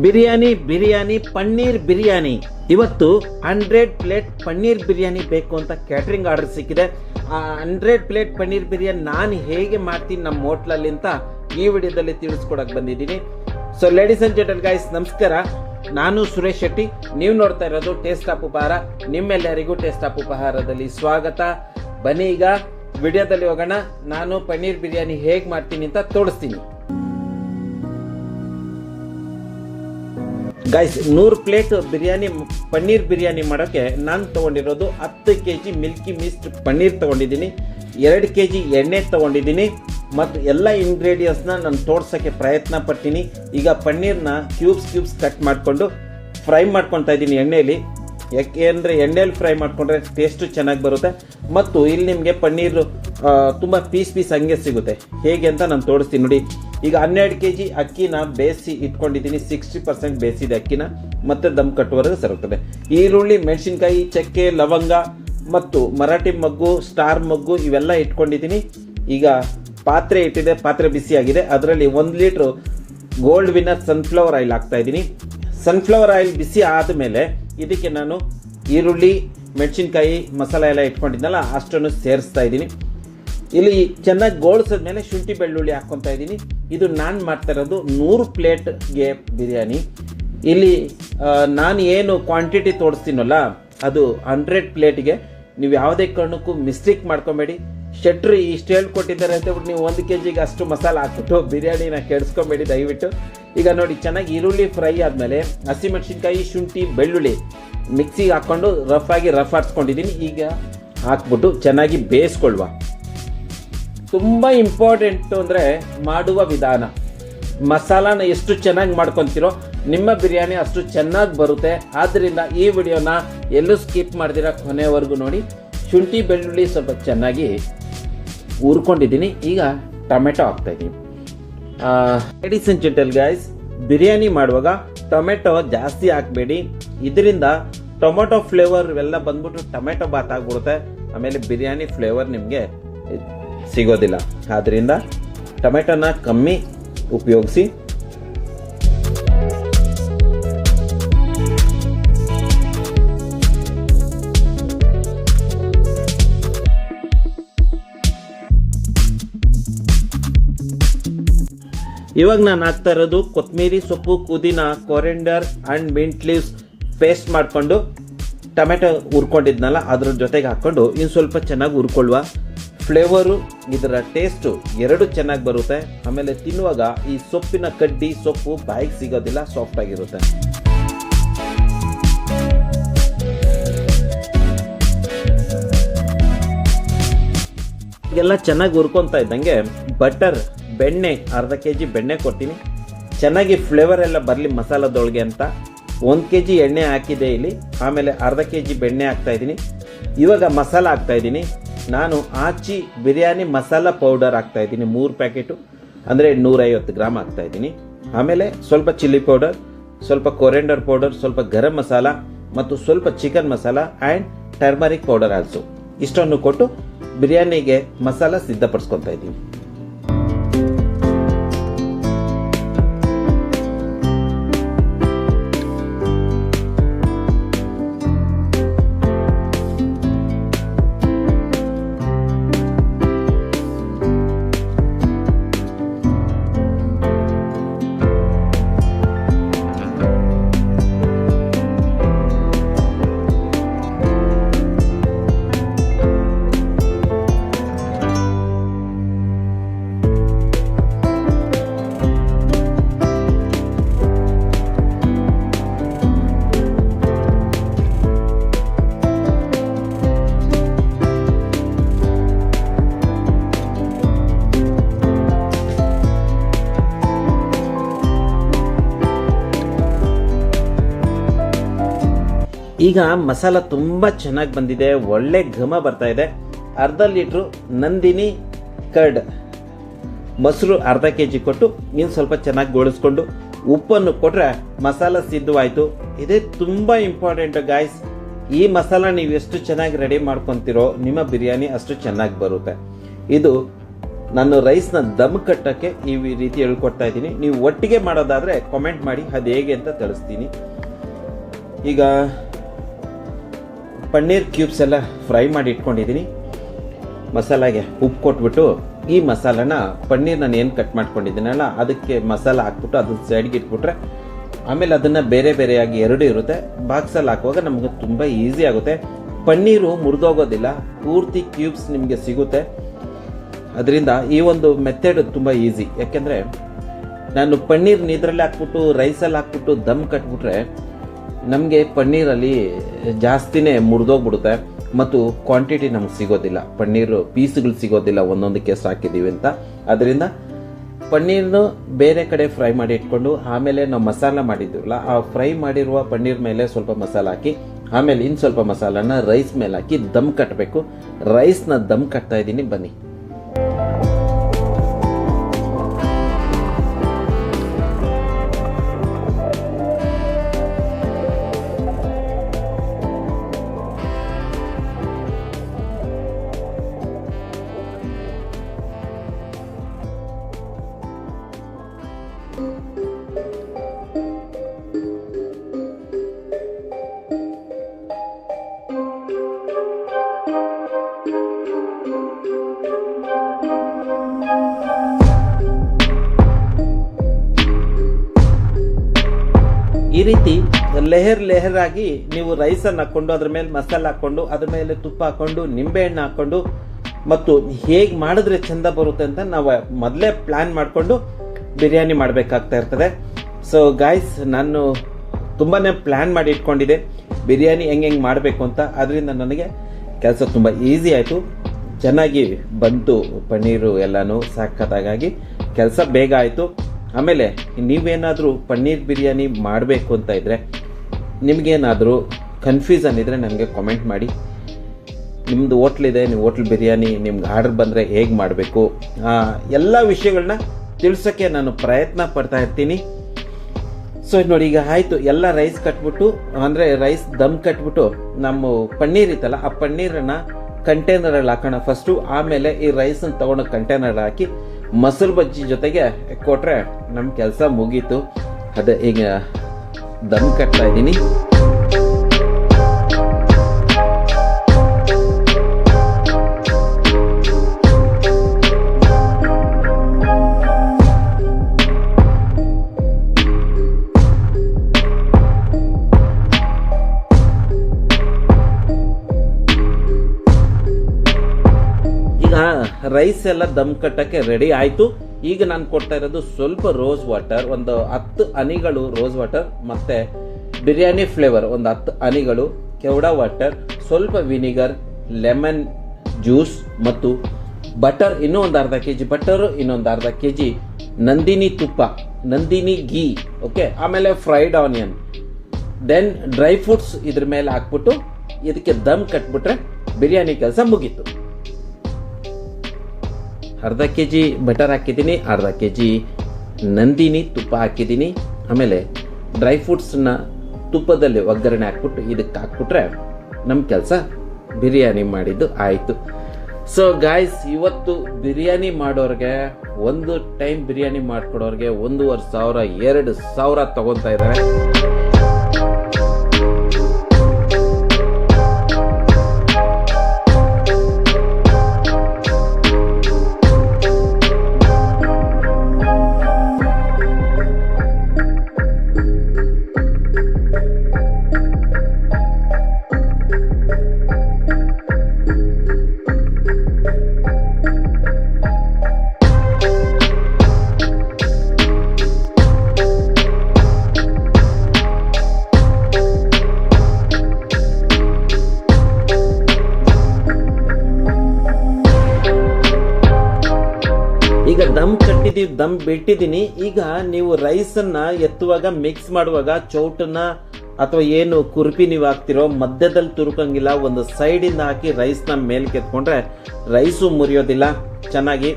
ಬಿರಿಯಾನಿ ಬಿರಿಯಾನಿ, ಪನ್ನೀರ್ ಬಿರಿಯಾನಿ. ಇವತ್ತು hundred plate paneer biryani ಬೇಕು ಅಂತ ಕ್ಯಾಟ್ರಿಂಗ್ ಆರ್ಡರ್ ಸಿಕ್ಕಿದೆ. ಆ ಹಂಡ್ರೆಡ್ ಪ್ಲೇಟ್ ಪನ್ನೀರ್ ಬಿರಿಯಾನಿ ನಾನು ಹೇಗೆ ಮಾಡ್ತೀನಿ ನಮ್ಮ ಹೋಟ್ಲಲ್ಲಿ ಅಂತ ಈ ವಿಡಿಯೋದಲ್ಲಿ ತಿಳಿಸ್ಕೊಡಕ್ಕೆ ಬಂದಿದ್ದೀನಿ. So ladies and gentle guys ನಮಸ್ಕಾರ. ನಾನು ಸುರೇಶ್ ಶೆಟ್ಟಿ. ನೀವು ನೋಡ್ತಾ ಇರೋದು ಟೇಸ್ಟ್ ಆಫ್ ಉಪಹಾರ. ನಿಮ್ಮೆಲ್ಲರಿಗೂ ಟೇಸ್ಟ್ ಆಫ್ ಉಪಹಾರದಲ್ಲಿ ಸ್ವಾಗತ. ಬನ್ನಿ ಈಗ ವಿಡಿಯೋದಲ್ಲಿ ಹೋಗೋಣ. ನಾನು ಪನ್ನೀರ್ ಬಿರಿಯಾನಿ ಹೇಗೆ ಮಾಡ್ತೀನಿ ಅಂತ ತೋರಿಸ್ತೀನಿ. ಗೈಸ್ ನೂರು ಪ್ಲೇಟ್ ಬಿರಿಯಾನಿ, ಪನ್ನೀರ್ ಬಿರಿಯಾನಿ ಮಾಡೋಕ್ಕೆ ನಾನು ತೊಗೊಂಡಿರೋದು ಹತ್ತು K G milky mist paneer ತೊಗೊಂಡಿದ್ದೀನಿ, ಎರಡು ಕೆ ಜಿ ಎಣ್ಣೆ ತೊಗೊಂಡಿದ್ದೀನಿ, ಮತ್ತು ಎಲ್ಲ ಇಂಗ್ರೀಡಿಯೆಂಟ್ಸ್ನ ನಾನು ತೋರ್ಸೋಕ್ಕೆ ಪ್ರಯತ್ನ ಪಡ್ತೀನಿ. ಈಗ ಪನ್ನೀರ್ನ ಕ್ಯೂಬ್ಸ್ ಕ್ಯೂಬ್ಸ್ ಕಟ್ ಮಾಡಿಕೊಂಡು ಫ್ರೈ ಮಾಡ್ಕೊತಾ ಇದ್ದೀನಿ ಎಣ್ಣೆಯಲ್ಲಿ ಯಾಕೆ ಅಂದರೆ ಎಣ್ಣೆಯಲ್ಲಿ ಫ್ರೈ ಮಾಡಿಕೊಂಡ್ರೆ ಟೇಸ್ಟು ಚೆನ್ನಾಗಿ ಬರುತ್ತೆ. ಮತ್ತು ಇಲ್ಲಿ ನಿಮಗೆ ಪನ್ನೀರು ತುಂಬ ಪೀಸ್ ಪೀಸ್ ಹಂಗೆ ಸಿಗುತ್ತೆ. ಹೇಗೆ ಅಂತ ನಾನು ತೋರಿಸ್ತೀನಿ ನೋಡಿ. ಈಗ ಹನ್ನೆರಡು ಕೆ ಜಿ ಅಕ್ಕಿನ ಬೇಯಿಸಿ ಇಟ್ಕೊಂಡಿದ್ದೀನಿ. ಸಿಕ್ಸ್ಟಿ ಪರ್ಸೆಂಟ್ ಬೇಯಿಸಿದ ಅಕ್ಕಿನ ಮತ್ತೆ ದಮ್ ಕಟ್ಟುವರೆಗೆ ಸರುತ್ತದೆ ಈರುಳ್ಳಿ, ಮೆಣಸಿನ್ಕಾಯಿ, ಚಕ್ಕೆ, ಲವಂಗ ಮತ್ತು ಮರಾಠಿ ಮಗ್ಗು, ಸ್ಟಾರ್ ಮಗ್ಗು ಇವೆಲ್ಲ ಇಟ್ಕೊಂಡಿದ್ದೀನಿ. ಈಗ ಪಾತ್ರೆ ಇಟ್ಟಿದೆ. ಪಾತ್ರೆ ಬಿಸಿಯಾಗಿದೆ ಅದರಲ್ಲಿ ಒಂದು litre gold winner sunflower oil ಹಾಕ್ತಾ ಇದ್ದೀನಿ. ಸನ್ಫ್ಲವರ್ ಆಯಿಲ್ ಬಿಸಿ ಆದಮೇಲೆ ಇದಕ್ಕೆ ನಾನು ಈರುಳ್ಳಿ, ಮೆಣಸಿನ್ಕಾಯಿ ಮಸಾಲೆ ಎಲ್ಲ ಇಟ್ಕೊಂಡಿದ್ದೆನಲ್ಲ, ಅಷ್ಟನ್ನು ಸೇರಿಸ್ತಾ ಇದ್ದೀನಿ. ಇಲ್ಲಿ ಚೆನ್ನಾಗಿ ಗೋಳಿಸಿದ್ಮೇಲೆ ಶುಂಠಿ ಬೆಳ್ಳುಳ್ಳಿ ಹಾಕ್ಕೊತಾ ಇದ್ದೀನಿ. ಇದು ನಾನು ಮಾಡ್ತಾ ಇರೋದು ನೂರು ಪ್ಲೇಟ್ಗೆ ಬಿರಿಯಾನಿ. ಇಲ್ಲಿ ನಾನು ಏನು ಕ್ವಾಂಟಿಟಿ ತೋರಿಸ್ತೀನಲ್ಲ, ಅದು ಹಂಡ್ರೆಡ್ ಪ್ಲೇಟ್ಗೆ ನೀವು ಯಾವುದೇ ಕಾರಣಕ್ಕೂ ಮಿಸ್ಟೇಕ್ ಮಾಡ್ಕೊಬೇಡಿ. ಶೆಟ್ರು ಇಷ್ಟು ಹೇಳ್ಕೊಟ್ಟಿದ್ದಾರೆ ಅಂತ ಹೇಳ್ಬಿಟ್ಟು ನೀವು ಒಂದು ಕೆ ಜಿಗೆ ಅಷ್ಟು ಮಸಾಲೆ ಹಾಕ್ಬಿಟ್ಟು ಬಿರಿಯಾನಿನ ಕೆಡಿಸ್ಕೊಬೇಡಿ ದಯವಿಟ್ಟು. ಈಗ ನೋಡಿ, ಚೆನ್ನಾಗಿ ಈರುಳ್ಳಿ ಫ್ರೈ ಆದಮೇಲೆ ಹಸಿಮೆಣಸಿನ್ಕಾಯಿ ಶುಂಠಿ, ಬೆಳ್ಳುಳ್ಳಿ ಮಿಕ್ಸಿಗೆ ಹಾಕ್ಕೊಂಡು ರಫ್ ಆಗಿ ರಫ್ ಹಾಕ್ಸ್ಕೊಂಡಿದ್ದೀನಿ ಈಗ ಹಾಕ್ಬಿಟ್ಟು ಚೆನ್ನಾಗಿ ಬೇಯಿಸ್ಕೊಳ್ವಾ. ತುಂಬ ಇಂಪಾರ್ಟೆಂಟು ಅಂದರೆ ಮಾಡುವ ವಿಧಾನ. ಮಸಾಲಾನ ಎಷ್ಟು ಚೆನ್ನಾಗಿ ಮಾಡ್ಕೊತಿರೋ, ನಿಮ್ಮ ಬಿರಿಯಾನಿ ಅಷ್ಟು ಚೆನ್ನಾಗಿ ಬರುತ್ತೆ. ಆದ್ದರಿಂದ ಈ ವಿಡಿಯೋನ ಎಲ್ಲೂ ಸ್ಕಿಪ್ ಮಾಡ್ದಿರ ಕೊನೆವರೆಗೂ ನೋಡಿ. ಶುಂಠಿ, ಬೆಳ್ಳುಳ್ಳಿ ಸ್ವಲ್ಪ ಚೆನ್ನಾಗಿ ಹುರ್ಕೊಂಡಿದ್ದೀನಿ. ಈಗ ಟೊಮೆಟೊ ಹಾಕ್ತಾಯಿದ್ದೀನಿ ladies and gentle guys biryani ಮಾಡುವಾಗ ಟೊಮೆಟೊ ಜಾಸ್ತಿ ಹಾಕಬೇಡಿ. ಇದರಿಂದ ಟೊಮೆಟೊ ಫ್ಲೇವರ್ ಇವೆಲ್ಲ ಬಂದ್ಬಿಟ್ಟು ಟೊಮೆಟೊ ಬಾತ್ ಆಗ್ಬಿಡುತ್ತೆ. ಆಮೇಲೆ ಬಿರಿಯಾನಿ ಫ್ಲೇವರ್ ನಿಮಗೆ ಸಿಗೋದಿಲ್ಲ. ಆದ್ದರಿಂದ ಟೊಮೆಟೊನ ಕಮ್ಮಿ ಉಪಯೋಗಿಸಿ. ಇವಾಗ ನಾನು ಹಾಕ್ತಾ ಇರೋದು ಕೊತ್ತಂಬರಿ ಸೊಪ್ಪು, ಪುದೀನ, coriander and mint leaves paste ಮಾಡಿಕೊಂಡು ಟೊಮೆಟೊ ಹುರ್ಕೊಂಡಿದ್ನಲ್ಲ ಅದ್ರ ಜೊತೆಗೆ ಹಾಕ್ಕೊಂಡು ಇನ್ನು ಸ್ವಲ್ಪ ಚೆನ್ನಾಗಿ ಹುರ್ಕೊಳ್ಳುವ. ಫ್ಲೇವರು, ಇದರ ಟೇಸ್ಟು ಎರಡು ಚೆನ್ನಾಗಿ ಬರುತ್ತೆ. ಆಮೇಲೆ ತಿನ್ನುವಾಗ ಈ ಸೊಪ್ಪಿನ ಕಡ್ಡಿ, ಸೊಪ್ಪು ಬಾಯಿಗೆ ಸಿಗೋದಿಲ್ಲ ಸಾಫ್ಟ್ ಆಗಿರುತ್ತೆ. ಎಲ್ಲ ಚೆನ್ನಾಗಿ ಹುರ್ಕೊತಾ ಇದ್ದಂಗೆ ಬಟರ್, ಬೆಣ್ಣೆ, ಅರ್ಧ ಕೆ ಜಿ ಬೆಣ್ಣೆ ಕೊಡ್ತೀನಿ. ಚೆನ್ನಾಗಿ ಫ್ಲೇವರ್ ಎಲ್ಲ ಬರಲಿ ಮಸಾಲದೊಳಗೆ ಅಂತ. ಒಂದು ಕೆ ಜಿ ಎಣ್ಣೆ ಹಾಕಿದೆ ಇಲ್ಲಿ. ಆಮೇಲೆ ಅರ್ಧ ಕೆ ಜಿ ಬೆಣ್ಣೆ ಹಾಕ್ತಾ ಇದ್ದೀನಿ. ಇವಾಗ ಮಸಾಲ ಹಾಕ್ತಾ ಇದ್ದೀನಿ. ನಾನು ಆಚಿ ಬಿರಿಯಾನಿ ಮಸಾಲ ಪೌಡರ್ ಹಾಕ್ತಾ ಇದ್ದೀನಿ. ಮೂರು ಪ್ಯಾಕೆಟು. ಅಂದರೆ ನೂರೈವತ್ತು ಗ್ರಾಮ್ ಹಾಕ್ತಾ ಇದ್ದೀನಿ. ಆಮೇಲೆ ಸ್ವಲ್ಪ ಚಿಲ್ಲಿ ಪೌಡರ್ ಸ್ವಲ್ಪ ಕೊರೆಂಡರ್ ಪೌಡರ್ ಸ್ವಲ್ಪ ಗರಂ ಮಸಾಲ ಮತ್ತು ಸ್ವಲ್ಪ chicken masala and turmeric powder also ಇಷ್ಟನ್ನು ಕೊಟ್ಟು ಬಿರಿಯಾನಿಗೆ ಮಸಾಲ ಸಿದ್ಧಪಡಿಸ್ಕೊತಾ ಇದ್ದೀನಿ. ಈಗ ಮಸಾಲ ತುಂಬ ಚೆನ್ನಾಗಿ ಬಂದಿದೆ, ಒಳ್ಳೆ ಘಮ ಬರ್ತಾ ಇದೆ. ಅರ್ಧ ಲೀಟ್ರು ನಂದಿನಿ ಕರ್ಡ್ ಮೊಸರು ಅರ್ಧ ಕೆ ಜಿ ಕೊಟ್ಟು, ಇನ್ನು ಸ್ವಲ್ಪ ಚೆನ್ನಾಗಿ ಗೋಳಿಸ್ಕೊಂಡು ಉಪ್ಪನ್ನು ಕೊಟ್ಟರೆ ಮಸಾಲ ಸಿದ್ಧವಾಯಿತು. ಇದೇ ತುಂಬ ಇಂಪಾರ್ಟೆಂಟ್ ಗಾಯ್ಸ್ ಈ ಮಸಾಲ ನೀವು ಎಷ್ಟು ಚೆನ್ನಾಗಿ ರೆಡಿ ಮಾಡ್ಕೊತೀರೋ, ನಿಮ್ಮ ಬಿರಿಯಾನಿ ಅಷ್ಟು ಚೆನ್ನಾಗಿ ಬರುತ್ತೆ. ಇದು ನಾನು ರೈಸ್ನ ದಮ್ ಕಟ್ಟಕ್ಕೆ ಈ ರೀತಿ ಹೇಳ್ಕೊಡ್ತಾ ಇದ್ದೀನಿ. ನೀವು ಒಟ್ಟಿಗೆ ಮಾಡೋದಾದರೆ ಕಾಮೆಂಟ್ ಮಾಡಿ, ಅದು ಹೇಗೆ ಅಂತ ತಿಳಿಸ್ತೀನಿ. ಈಗ ಪನ್ನೀರ್ ಕ್ಯೂಬ್ಸ್ ಎಲ್ಲ ಫ್ರೈ ಮಾಡಿ ಇಟ್ಕೊಂಡಿದ್ದೀನಿ. ಮಸಾಲಾಗೆ ಉಪ್ಪು ಕೊಟ್ಬಿಟ್ಟು ಈ ಮಸಾಲನ ಪನ್ನೀರ್ ನಾನು ಏನು ಕಟ್ ಮಾಡ್ಕೊಂಡಿದ್ದೀನಲ್ಲ, ಅದಕ್ಕೆ ಮಸಾಲ ಹಾಕ್ಬಿಟ್ಟು ಅದನ್ನ ಸೈಡ್ಗೆ ಇಟ್ಬಿಟ್ರೆ ಆಮೇಲೆ ಅದನ್ನು ಬೇರೆ ಬೇರೆಯಾಗಿ ಎರಡು ಇರುತ್ತೆ. ಬಾಕ್ಸಲ್ಲಿ ಹಾಕುವಾಗ ನಮಗೆ ತುಂಬ ಈಸಿ ಆಗುತ್ತೆ. ಪನ್ನೀರು ಮುರಿದೋಗೋದಿಲ್ಲ, ಪೂರ್ತಿ ಕ್ಯೂಬ್ಸ್ ನಿಮಗೆ ಸಿಗುತ್ತೆ. ಅದರಿಂದ ಈ ಒಂದು ಮೆಥಡ್ ತುಂಬ ಈಸಿ. ಯಾಕೆಂದರೆ ನಾನು ಪನ್ನೀರ್ ಇದ್ರಲ್ಲಿ ಹಾಕ್ಬಿಟ್ಟು ರೈಸಲ್ಲಿ ಹಾಕ್ಬಿಟ್ಟು, ದಮ್ ಕಟ್ಬಿಟ್ರೆ ನಮಗೆ ಪನ್ನೀರಲ್ಲಿ ಜಾಸ್ತಿನೇ ಮುರಿದೋಗ್ಬಿಡುತ್ತೆ ಮತ್ತು ಕ್ವಾಂಟಿಟಿ ನಮ್ಗೆ ಸಿಗೋದಿಲ್ಲ. ಪನ್ನೀರು ಪೀಸ್ಗಳು ಸಿಗೋದಿಲ್ಲ, ಒಂದೊಂದಕ್ಕೆ ಕೇಸ್ ಹಾಕಿದ್ದೀವಿ ಅಂತ. ಅದರಿಂದ ಪನ್ನೀರನ್ನು ಬೇರೆ ಕಡೆ ಫ್ರೈ ಮಾಡಿ ಇಟ್ಕೊಂಡು, ಆಮೇಲೆ ನಾವು ಮಸಾಲ ಮಾಡಿದ್ದೀವಲ್ಲ ಆ ಫ್ರೈ ಮಾಡಿರುವ ಪನ್ನೀರ್ ಮೇಲೆ ಸ್ವಲ್ಪ ಮಸಾಲ ಹಾಕಿ, ಆಮೇಲೆ ಇನ್ನು ಸ್ವಲ್ಪ ಮಸಾಲಾನ ರೈಸ್ ಮೇಲೆ ಹಾಕಿ ದಮ್ ಕಟ್ಟಬೇಕು ರೈಸ್ನ ದಮ್ ಕಟ್ತಾ ಇದ್ದೀನಿ, ಬನ್ನಿ. ಈ ರೀತಿ ಲೆಹರ್ ಲೆಹರ್ ಆಗಿ ನೀವು ರೈಸನ್ನು ಹಾಕ್ಕೊಂಡು ಅದ್ರ ಮೇಲೆ ಮಸಾಲೆ ಹಾಕ್ಕೊಂಡು ಅದ್ರ ಮೇಲೆ ತುಪ್ಪ ಹಾಕ್ಕೊಂಡು ನಿಂಬೆಹಣ್ಣು ಹಾಕ್ಕೊಂಡು ಮತ್ತು ಹೇಗೆ ಮಾಡಿದ್ರೆ ಚಂದ ಬರುತ್ತೆ ಅಂತ ನಾವು ಮೊದಲೇ ಪ್ಲ್ಯಾನ್ ಮಾಡಿಕೊಂಡು ಬಿರಿಯಾನಿ ಮಾಡಬೇಕಾಗ್ತಾ ಇರ್ತದೆ. ಸೊ ಗಾಯ್ಸ್ ನಾನು ತುಂಬಾ ಪ್ಲ್ಯಾನ್ ಮಾಡಿ ಇಟ್ಕೊಂಡಿದ್ದೆ. ಬಿರಿಯಾನಿ ಹೆಂಗೆ ಹೆಂಗೆ ಮಾಡಬೇಕು ಅಂತ. ಅದರಿಂದ ನನಗೆ ಕೆಲಸ ತುಂಬ ಈಸಿ ಆಯಿತು. ಚೆನ್ನಾಗಿ ಬಂತು ಪನ್ನೀರು ಎಲ್ಲನೂ ಸಾಕತ್ತಾಗಾಗಿ ಕೆಲಸ ಬೇಗ ಆಯಿತು. ಆಮೇಲೆ ನೀವೇನಾದರೂ ಪನ್ನೀರ್ ಬಿರಿಯಾನಿ ಮಾಡಬೇಕು ಅಂತ ಇದ್ದರೆ ನಿಮಗೇನಾದರೂ ಕನ್ಫ್ಯೂಸನ್ ಇದ್ದರೆ ನನಗೆ ಕಾಮೆಂಟ್ ಮಾಡಿ. ನಿಮ್ಮದು ಹೋಟ್ಲಿದೆ ನೀವು ಹೋಟ್ಲ್ ಬಿರಿಯಾನಿ, ನಿಮ್ಗೆ ಆರ್ಡರ್ ಬಂದರೆ ಹೇಗೆ ಮಾಡಬೇಕು? ಎಲ್ಲ ವಿಷಯಗಳನ್ನ ತಿಳಿಸೋಕ್ಕೆ ನಾನು ಪ್ರಯತ್ನ ಪಡ್ತಾ ಇರ್ತೀನಿ. ಸೊ ನೋಡಿ ಈಗ ಆಯಿತು. ಎಲ್ಲ ರೈಸ್ ಕಟ್ಬಿಟ್ಟು, ಅಂದರೆ ರೈಸ್ ದಮ್ ಕಟ್ಬಿಟ್ಟು, ನಮ್ಮ ಪನ್ನೀರ್ ಇತ್ತಲ್ಲ, ಆ ಪನ್ನೀರನ್ನು ಕಂಟೈನರಲ್ಲಿ ಹಾಕೋಣ. ಫಸ್ಟು ಆಮೇಲೆ ಈ ರೈಸನ್ನು ತೊಗೊಂಡು ಕಂಟೈನರ್ ಹಾಕಿ ಮೊಸರು ಬಜ್ಜಿ ಜೊತೆಗೆ ಕೊಟ್ಟರೆ ನಮ್ಮ ಕೆಲಸ ಮುಗೀತು. ಅದೇ ಈಗ ದಮ್ ಕಟ್ತಾ ಇದ್ದೀನಿ. ಈಗ ರೈಸ್ ಎಲ್ಲ ದಮ್ ಕಟ್ಟಕ್ಕೆ ರೆಡಿ ಆಯಿತು. ಈಗ ನಾನು ಕೊಡ್ತಾ ಇರೋದು ಸ್ವಲ್ಪ ರೋಸ್ ವಾಟರ್ ಒಂದು ಹತ್ತು ಅನಿಗಳು ರೋಸ್ ವಾಟರ್ ಮತ್ತೆ ಬಿರಿಯಾನಿ ಫ್ಲೇವರ್ ಒಂದು ಹತ್ತು ಅನಿಗಳು ಕೆವಡ ವಾಟರ್ ಸ್ವಲ್ಪ ವಿನಿಗರ್ ಲೆಮನ್ ಜ್ಯೂಸ್ ಮತ್ತು ಬಟರ್ ಇನ್ನೂ ಒಂದು ಅರ್ಧ ಕೆ ಜಿ ಬಟರು ಇನ್ನೊಂದು ಅರ್ಧ ಕೆ ಜಿ ನಂದಿನಿ ತುಪ್ಪ, ನಂದಿನಿ ಗೀ ಓಕೆ ಆಮೇಲೆ fried onion then dry fruits ಇದ್ರ ಮೇಲೆ ಹಾಕ್ಬಿಟ್ಟು ಇದಕ್ಕೆ ದಮ್ ಕಟ್ಬಿಟ್ರೆ ಬಿರಿಯಾನಿ ಕೆಲಸ ಮುಗೀತು. ಅರ್ಧ ಕೆ ಜಿ ಬಟರ್ ಹಾಕಿದ್ದೀನಿ, ಅರ್ಧ ಕೆ ಜಿ ನಂದಿನಿ ತುಪ್ಪ ಹಾಕಿದ್ದೀನಿ. ಆಮೇಲೆ ಡ್ರೈ ಫ್ರೂಟ್ಸನ್ನ ತುಪ್ಪದಲ್ಲಿ ಒಗ್ಗರಣೆ ಹಾಕ್ಬಿಟ್ಟು ಇದಕ್ಕೆ ಹಾಕ್ಬಿಟ್ರೆ ನಮ್ಮ ಕೆಲಸ ಬಿರಿಯಾನಿ ಮಾಡಿದ್ದು ಆಯಿತು. ಸೊ ಗಾಯ್ಸ್ ಇವತ್ತು ಬಿರಿಯಾನಿ ಮಾಡೋರಿಗೆ ಒಂದು ಟೈಮ್ ಬಿರಿಯಾನಿ ಮಾಡಿಕೊಡೋರಿಗೆ ಒಂದೂವರೆ ಸಾವಿರ, ಎರಡು ಸಾವಿರ ತಗೊತಾ ಇದ್ದಾರೆ. ದಮ್ ಬಿಟ್ಟಿದ್ದೀನಿ. ಈಗ ನೀವು ರೈಸನ್ನ ಎತ್ತುವಾಗ ಮಿಕ್ಸ್ ಮಾಡುವಾಗ ಚೌಟನ್ನ ಅಥವಾ ಏನು ಕುರುಪಿ ನೀವು ಹಾಕ್ತಿರೋ ಮಧ್ಯದಲ್ಲಿ ತುರುಕಂಗಿಲ್ಲ, ಒಂದು ಸೈಡಿಂದ ಹಾಕಿ ರೈಸ್ನ ಮೇಲೆ ಕೆತ್ಕೊಂಡ್ರೆ ರೈಸು ಮುರಿಯೋದಿಲ್ಲ. ಚೆನ್ನಾಗಿ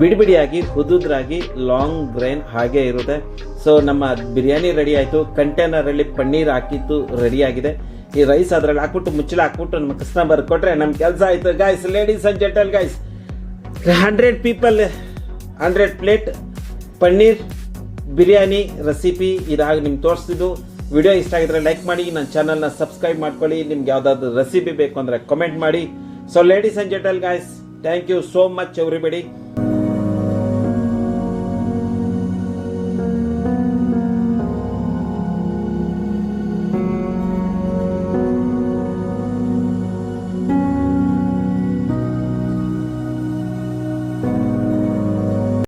ಬಿಡಿ ಬಿಡಿಬಿಡಿಯಾಗಿ, ಹುದುದ್ರಾಗಿ ಲಾಂಗ್ ಗ್ರೈನ್ ಹಾಗೆ ಇರುತ್ತೆ. ಸೊ ನಮ್ಮ ಬಿರಿಯಾನಿ ರೆಡಿ ಆಯಿತು. ಕಂಟೈನರಲ್ಲಿ ಪನ್ನೀರ್ ಹಾಕಿತ್ತು ರೆಡಿ ಆಗಿದೆ. ಈ ರೈಸ್ ಅದರಲ್ಲಿ ಹಾಕ್ಬಿಟ್ಟು ಮುಚ್ಚಳ ಹಾಕ್ಬಿಟ್ಟು ನಮ್ಮ ಕಸ್ಟಮರ್ ಕೊಟ್ಟರೆ ನಮ್ಮ ಕೆಲಸ ಆಯಿತು. Guys ladies and gentle guys hundred people hundred plate paneer biryani recipe ಇದಾಗ ನಿಮ್ಗೆ ತೋರಿಸ್ತಿದ್ದು ವಿಡಿಯೋ ಇಷ್ಟ ಆಗಿದ್ರೆ ಲೈಕ್ ಮಾಡಿ, ನನ್ನ ಚಾನಲ್ನ ಸಬ್ಸ್ಕ್ರೈಬ್ ಮಾಡ್ಕೊಳ್ಳಿ. ನಿಮ್ಗೆ ಯಾವುದಾದ್ರು ರೆಸಿಪಿ ಬೇಕು ಅಂದರೆ ಕಮೆಂಟ್ ಮಾಡಿ. So ladies and gentle guys thank you so much everybody